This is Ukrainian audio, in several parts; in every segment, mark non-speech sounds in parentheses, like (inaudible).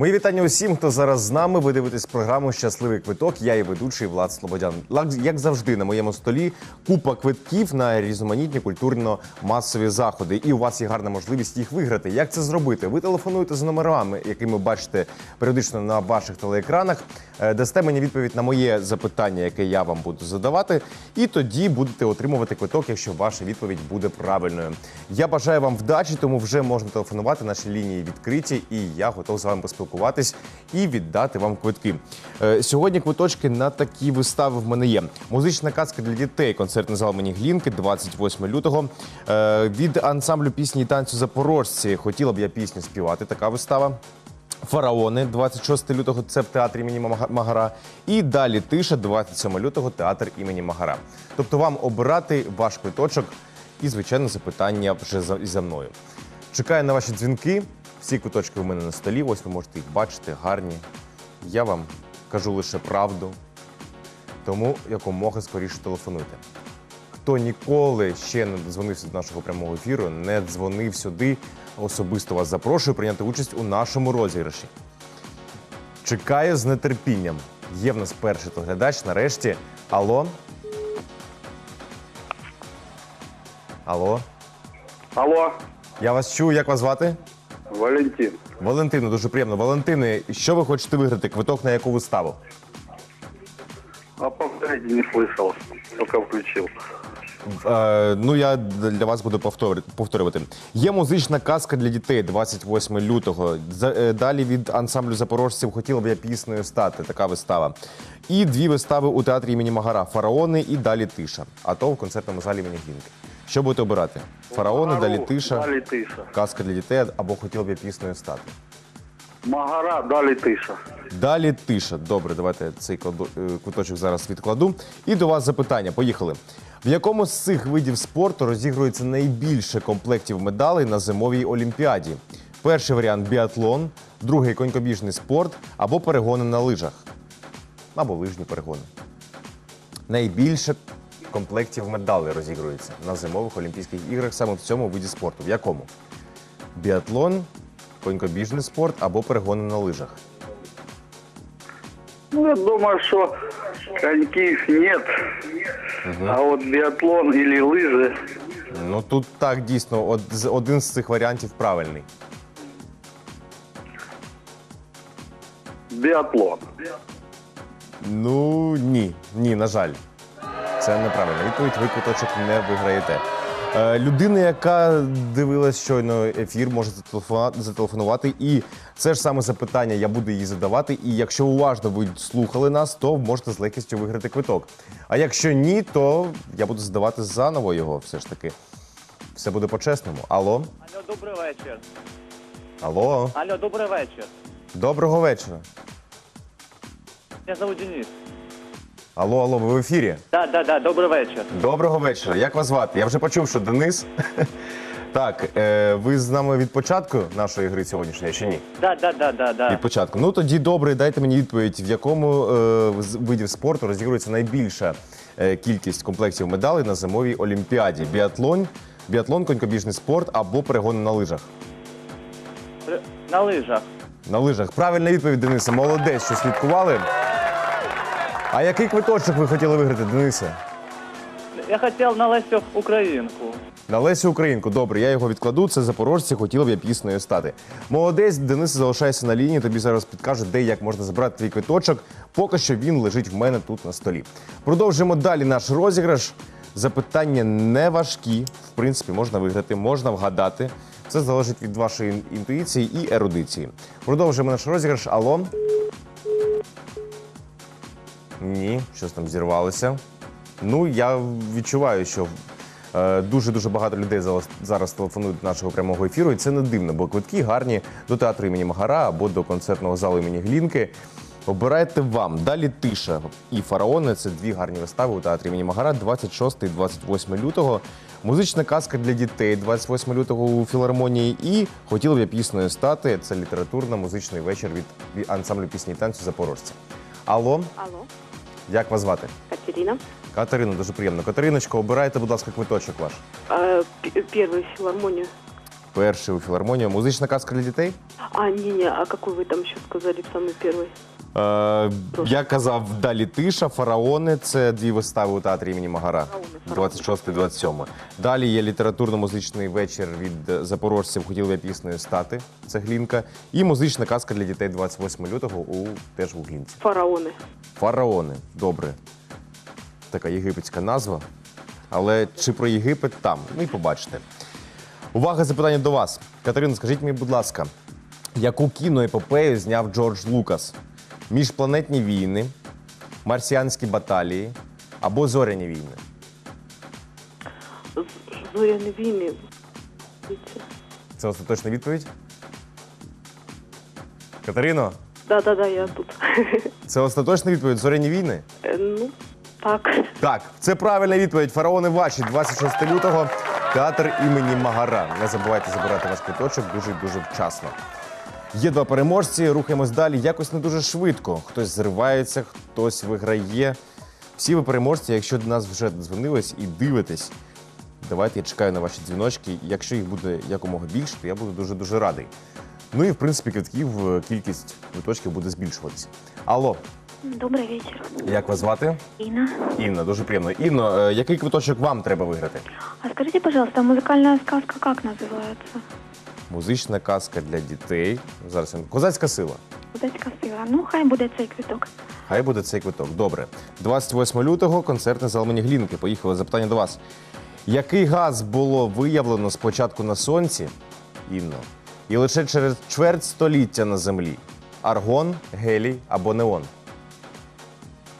Мої вітання усім, хто зараз з нами. Ви дивитесь програму Щасливий квиток. Я і ведучий Влад Слободян. Як завжди, на моєму столі купа квитків на різноманітні культурно-масові заходи. І у вас є гарна можливість їх виграти. Як це зробити? Ви телефонуєте за номерами, які ви бачите періодично на ваших телеекранах. Е, Дасте мені відповідь на моє запитання, яке я вам буду задавати, і тоді будете отримувати квиток, якщо ваша відповідь буде правильною. Я бажаю вам вдачі, тому вже можна телефонувати. Наші лінії відкриті, і я готов з вами поспілкуватись і віддати вам квитки. Е, Сьогодні квиточки на такі вистави в мене є. Музична казка для дітей, концертний зал мені Глінки, 28 лютого. Е, Від ансамблю пісні і танцю Запорожці хотіла б я пісню співати. Така вистава. Фараони 26 лютого це в театрі імені Магара. І далі тиша 27 лютого театр імені Магара. Тобто вам обирати ваш квиточок і, звичайно, запитання вже за мною. Чекаю на ваші дзвінки. Всі квиточки у мене на столі. Ось ви можете їх бачити, гарні. Я вам кажу лише правду. Тому якомога скоріше телефонуйте. Хто ніколи ще не дзвонився до нашого прямого ефіру, не дзвонив сюди, особисто вас запрошую прийняти участь у нашому розіграші. Чекаю з нетерпінням. Є в нас перший доглядач. Нарешті. Алло. Алло. Алло, Я вас чую, як вас звати? Валентин. Валентино, дуже приємно. Валентине, що ви хочете виграти? Квиток на яку виставу? А повторите, не слышал, только включил. Е, ну, я для вас буду повтор- повторювати. Є музична казка для дітей 28 лютого. За- е, Далі від ансамблю запорожців хотіла б я піснею стати. Така вистава. І дві вистави у театрі імені Магара Фараони і далі тиша. А то в концертному залі імені Глінки. Що будете обирати? Фараони, далі тиша, Далі тиша. казка для дітей або хотіла б я піснею стати. Магара, далі тиша. Далі тиша. Добре, давайте цей кладу- е, квиточок зараз відкладу. І до вас запитання. Поїхали. В якому з цих видів спорту розігрується найбільше комплектів медалей на зимовій олімпіаді? Перший варіант біатлон, другий конькобіжний спорт або перегони на лижах. Або лижні перегони. Найбільше комплектів медалей розігрується на зимових Олімпійських іграх саме в цьому виді спорту. В якому? Біатлон, конькобіжний спорт або перегони на лижах. Ну, я думаю, что коньков нет. А вот биатлон или лыжи, Ну тут так дійсно, од, з- один з цих варіантів правильний. биатлон. Ну ні, ні, на жаль. Це неправильно. Відповідь ви квиточок не виграєте. Е, людина, яка дивилась щойно ефір, може зателефонувати. І це ж саме запитання я буду їй задавати. І якщо уважно ви слухали нас, то можете з легкістю виграти квиток. А якщо ні, то я буду задавати заново його все ж таки. Все буде по-чесному. Алло? Алло, добрий вечір. Алло, Алло, добрий вечір. доброго вечора. Мене зовут Денис. Алло, алло, ви в ефірі? Да, да, да, добрий вечір. Доброго вечора. Як вас звати? Я вже почув, що Денис. (laughs) Так, е, ви з нами від початку нашої гри сьогоднішньої чи ні? Да, да, да, да, да. Від початку. Ну тоді добре, дайте мені відповідь, в якому е, з видів спорту розігрується найбільша е, кількість комплектів медалей на зимовій олімпіаді: біатлон, біатлон, конькобіжний спорт або перегони на лижах. При- На лижах. На лижах. Правильна відповідь, Денисе. Молодець, що слідкували. А який квиточок ви хотіли виграти, Денисе? Я хотів на Лесю Українку. На Лесю Українку, добре, я його відкладу. Це запорожці, хотіли б я піснею стати. Молодець, Денис, залишайся на лінії. Тобі зараз підкажуть, де і як можна забрати твій квиточок. Поки що він лежить в мене тут на столі. Продовжуємо далі наш розіграш. Запитання не важкі. В принципі, можна виграти, можна вгадати. Це залежить від вашої інтуїції і ерудиції. Продовжуємо наш розіграш. Алло. Ні, щось там зірвалося. Ну, я відчуваю, що е, дуже-дуже багато людей зараз- телефонують до нашого прямого ефіру, і це не дивно, бо квитки гарні до театру імені Магара або до концертного залу імені Глінки. Обирайте вам. Далі тиша і фараони це дві гарні вистави у театрі імені Магара 26 і 28 лютого. Музична казка для дітей 28 лютого у філармонії. І хотіли б я піснею стати. Це літературно-музичний вечір від ансамблю пісні і танцю Запорожця. Алло, Алло, як вас звати? Катерина. Катерина, дуже приємно. Катериночко, обирайте, будь ласка, квиточок ваш. Э, п- первую филармонию. перший у філармонію. Музична казка для дітей. А, не-не, а какой вы там еще сказали в самый первый? Е, я казав далі тиша, фараони це дві вистави у театрі імені Магара. 26-27. Далі є літературно-музичний вечір від е, запорожців хотіли я піснею стати. Це глінка. І музична казка для дітей 28 лютого у теж у глінці. Фараоны. Фараони. Добре. Така єгипетська назва. Але чи про Єгипет там? Ну і побачите. Увага, запитання до вас. Катерина, скажіть мені, будь ласка, яку кіноепопею зняв Джордж Лукас? Міжпланетні війни, марсіанські баталії або зоряні війни? З- Зоряные війни. Це остаточна відповідь? Катерино, Да-да-да, я тут. (laughs) це остаточна відповідь зоряні війни? Э, Ну, так. Так, це правильна відповідь. Фараони ваші 26 лютого. Театр імені Магара. Не забувайте забирати ваш квиточок дуже дуже вчасно. Є два переможці. Рухаємось далі. Якось не дуже швидко. Хтось зривається, хтось виграє. Всі ви переможці, якщо до нас вже дзвонились і дивитесь. Давайте я чекаю на ваші дзвіночки. Якщо їх буде якомога більше, то я буду дуже дуже радий. Ну і в принципі квитків е, кількість квиточків буде збільшуватися. Алло, Добрый вечер. як вас звати? Инна. Інна, дуже приємно. Інно, е, який квиточок вам треба виграти? А скажите, пожалуйста, музыкальная сказка как называется? Музична казка для дітей. Зараз я- козацька сила. Удачка сила. Ну, хай буде цей квиток. Хай буде цей квиток. Добре. 28 лютого концертний зал імені Глінки. Поїхали. Запитання до вас. Який газ було виявлено спочатку на сонці, Інно, і лише через чверть століття на землі? Аргон, гелій або неон?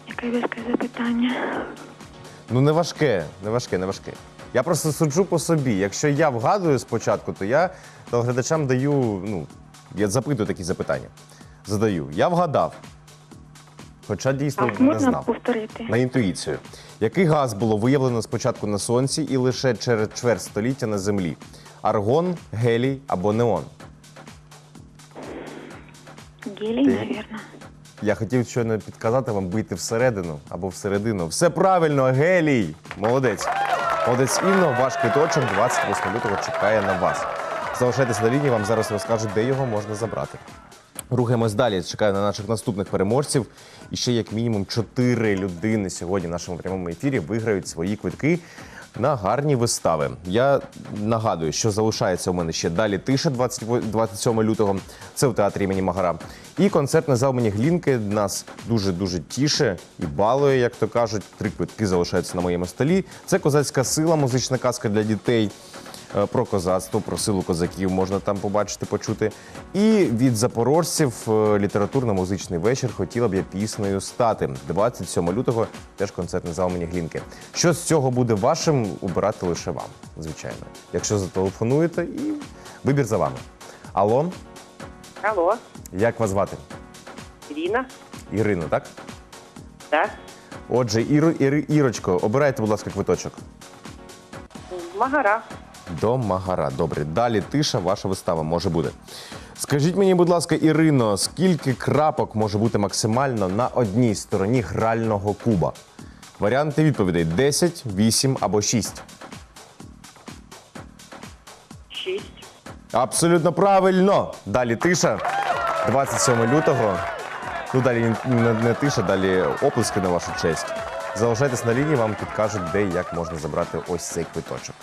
Яке важке запитання. Ну, не важке, не важке, не важке. Я просто суджу по собі. Якщо я вгадую спочатку, то я глядачам даю, ну, я запитую такі запитання. Задаю. Я вгадав. Хоча дійсно Так, не можна знав. повторити? На інтуїцію. Який газ було виявлено спочатку на сонці і лише через чверть століття на землі? Аргон, гелій або неон? Гелій, наверное. Я хотів щойно підказати вам бити всередину або всередину. Все правильно, гелій! Молодець. Молодець Інно, ваш квиточок 28 лютого чекає на вас. Залишайтеся на лінії, вам зараз розкажуть, де його можна забрати. Рухаємось далі. Чекаю на наших наступних переможців. І ще як мінімум чотири людини сьогодні в нашому прямому ефірі виграють свої квитки на гарні вистави. Я нагадую, що залишається у мене ще далі тиша 20 27 лютого. Це в театрі імені Магара. І концертний зал мені Глінки нас дуже дуже тіше і балує, як то кажуть. Три квитки залишаються на моєму столі. Це козацька сила, музична казка для дітей. Е, Про козацтво, про силу козаків можна там побачити, почути. І від запорожців е, літературно-музичний вечір хотіла б я піснею стати. 27 лютого теж концертний зал мені Глінки. Що з цього буде вашим, обирати лише вам, звичайно. Якщо зателефонуєте, і вибір за вами. Алло, Алло, як вас звати? Ирина, Ірина, так? да? Отже, Іро, Іри- Ірочко, обирайте, будь ласка, квиточок. Магара. До Магара. Добре. Далі тиша, ваша вистава може бути. Скажіть мені, будь ласка, Ірино, скільки крапок може бути максимально на одній стороні грального куба? Варіанти відповідей: 10, 8 або 6. Шесть. Абсолютно правильно. Далі тиша. 27 лютого. Ну, далі не, не тиша, далі оплески на вашу честь. Залишайтесь на лінії, вам підкажуть, де і як можна забрати ось цей квиточок.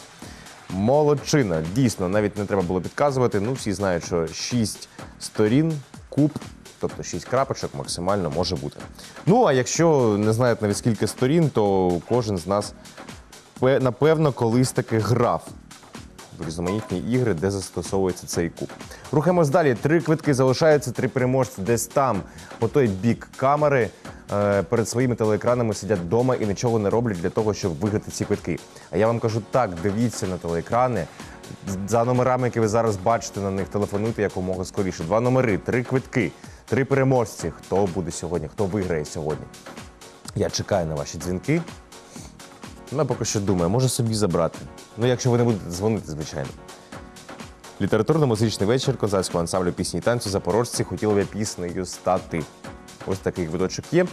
Молодчина. Дійсно, навіть не треба було підказувати. Ну, всі знають, що 6 сторін, куб, тобто 6 крапочок максимально може бути. Ну, а якщо не знають навіть скільки сторін, то кожен з нас пе- напевно колись таки грав різноманітні ігри, де застосовується цей куб. Рухаємось далі. Три квитки залишаються, три переможці десь там, по той бік камери. е, Перед своїми телеекранами сидять вдома і нічого не роблять для того, щоб виграти ці квитки. А я вам кажу так: дивіться на телеекрани. За номерами, які ви зараз бачите на них, телефонуйте якомога скоріше. Два номери, три квитки, три переможці. Хто буде сьогодні, хто виграє сьогодні? Я чекаю на ваші дзвінки. Я поки що думаю, може собі забрати. Ну, якщо ви не будете дзвонити, звичайно. Літературно-музичний вечір козацького ансамблю пісні і танцю запорожці хотіли б піснею стати. Ось такий квиточок є.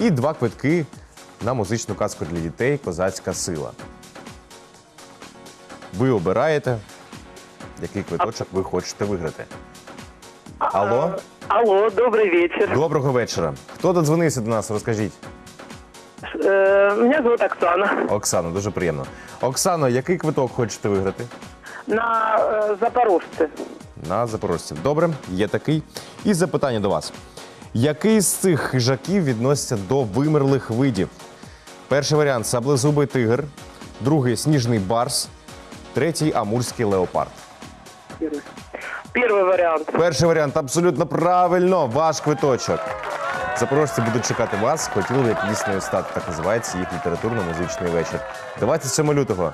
І два квитки на музичну казку для дітей Козацька сила. Ви обираєте. який квиточок ви хочете виграти. Алло, Алло, добрый вечер. доброго вечора. Хто додзвонився до нас? Розкажіть. Э, Меня зовут Оксана. Оксано, дуже приємно. Оксано, який квиток хочете виграти? На э, Запорожце. На запорожців. Добре, є такий. І запитання до вас: який з цих хижаків відноситься до вимерлих видів? Перший варіант саблезубий тигр, другий сніжний барс, третій амурський леопард. Первый вариант. Перший варіант абсолютно правильно. Ваш квиточок. Запорожці будуть чекати вас. Хотіли б як піснею стати. Так називається їх літературно-музичний вечір. 27 лютого.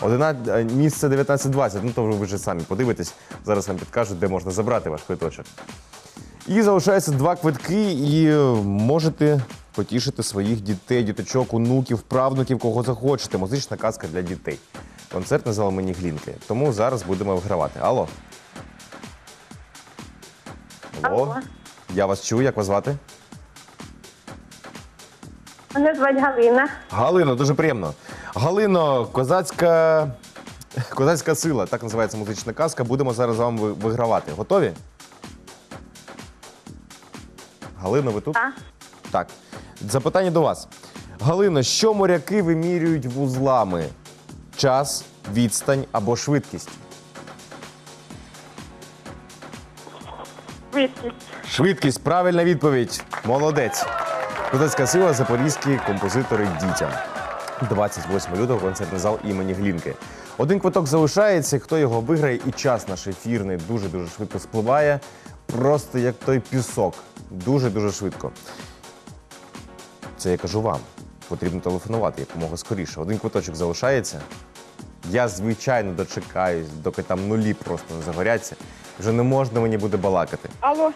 11, е, місце 19.20. Ну то ви вже самі подивитесь. Зараз вам підкажуть, де можна забрати ваш квиточок. І залишається два квитки, і можете потішити своїх дітей, діточок, онуків, правнуків, кого захочете. Музична казка для дітей. Концертний зал мені Глінки. Тому зараз будемо вигравати. Алло. Алло. Я вас чую, як вас звати? Мене звати Галина. Галино, дуже приємно. Галино, козацька. Козацька сила, так називається музична казка. Будемо зараз з вами вигравати. Готові? Галино, ви тут? Так. Так. Запитання до вас. Галино, що моряки вимірюють вузлами? Час, відстань або швидкість? Швидкість. Швидкість, правильна відповідь. Молодець. Козацька сила, запорізькі композитори дітям. 28 лютого концертний зал імені Глінки. Один квиток залишається. Хто його виграє, і час наш ефірний дуже дуже швидко спливає. Просто як той пісок. Дуже дуже швидко. Це я кажу вам. Потрібно телефонувати якомога скоріше. Один квиточок залишається. Я, звичайно, дочекаюсь, доки там нулі просто не загоряться. Вже не можна мені буде балакати. Алло.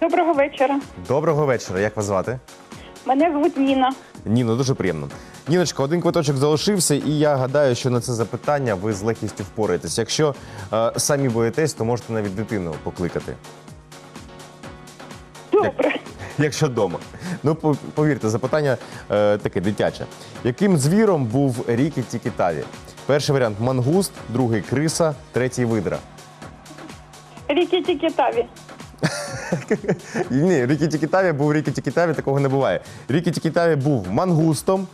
Доброго вечора. Доброго вечора, як вас звати? Мене звуть Ніна. Ніно, дуже приємно. Ніночка, один квиточок залишився, і я гадаю, що на це запитання ви з легкістю впораєтесь. Якщо е, самі боїтесь, то можете навіть дитину покликати, Добре. якщо вдома. Ну, по- повірте, запитання е, таке дитяче. Яким звіром був Рікі Тікітаві? Перший варіант мангуст, другий криса, третій видра. Рікі Тікітаві. Ні, Рікі Тікітаві був Рікі Тікітаві, такого не буває. Рікі Тікітаві був мангустом,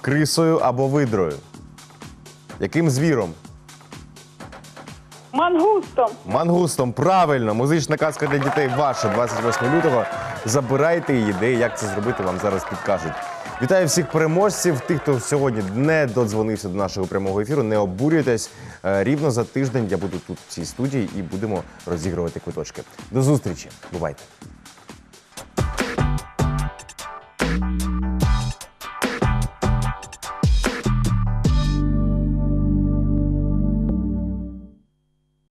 крисою або видрою. Яким звіром? Мангустом. Мангустом, правильно, музична казка для дітей ваша 28 лютого. Забирайте її, де як це зробити, вам зараз підкажуть. Вітаю всіх переможців, тих, хто сьогодні не додзвонився до нашого прямого ефіру. Не обурюйтесь. Е, Рівно за тиждень я буду тут в цій студії і будемо розігрувати квиточки. До зустрічі. Бувайте.